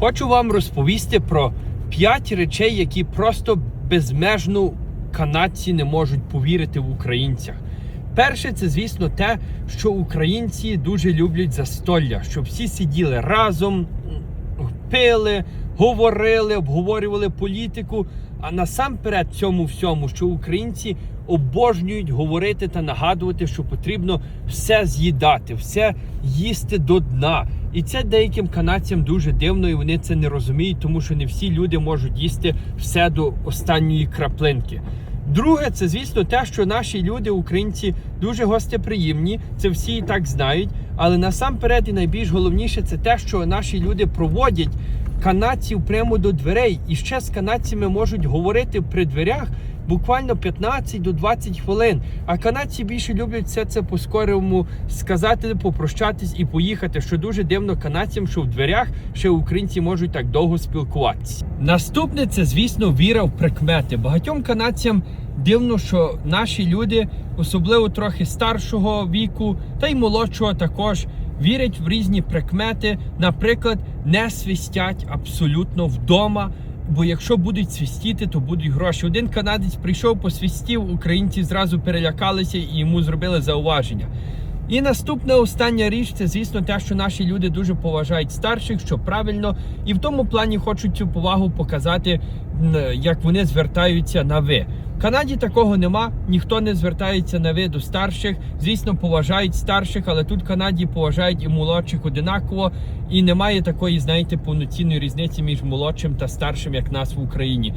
Хочу вам розповісти про 5 речей, які просто безмежно канадці не можуть повірити в українцях. Перше, це звісно те, що українці дуже люблять застолля, щоб всі сиділи разом, пили, говорили, обговорювали політику. А насамперед цьому всьому, що українці обожнюють говорити та нагадувати, що потрібно все з'їдати, все їсти до дна. І це деяким канадцям дуже дивно, і вони це не розуміють, тому що не всі люди можуть їсти все до останньої краплинки. Друге, це звісно те, що наші люди, українці, дуже гостеприємні. Це всі і так знають. Але насамперед і найбільш головніше це те, що наші люди проводять канадців прямо до дверей. І ще з канадцями можуть говорити при дверях буквально 15 до 20 хвилин. А канадці більше люблять все це по-скорому сказати, попрощатись і поїхати. Що дуже дивно канадцям, що в дверях ще українці можуть так довго спілкуватися. Наступне це, звісно, віра в прикмети. Багатьом канадцям дивно, що наші люди, особливо трохи старшого віку, та й молодшого також. Вірять в різні прикмети, наприклад, не свистять абсолютно вдома. Бо якщо будуть свистіти, то будуть гроші. Один канадець прийшов, посвістів, українці зразу перелякалися і йому зробили зауваження. І наступна остання річ це, звісно, те, що наші люди дуже поважають старших, що правильно, і в тому плані хочуть цю повагу показати, як вони звертаються на ви. Канаді такого нема, ніхто не звертається на ви до старших. Звісно, поважають старших, але тут Канаді поважають і молодших одинаково, і немає такої, знаєте, повноцінної різниці між молодшим та старшим, як нас в Україні.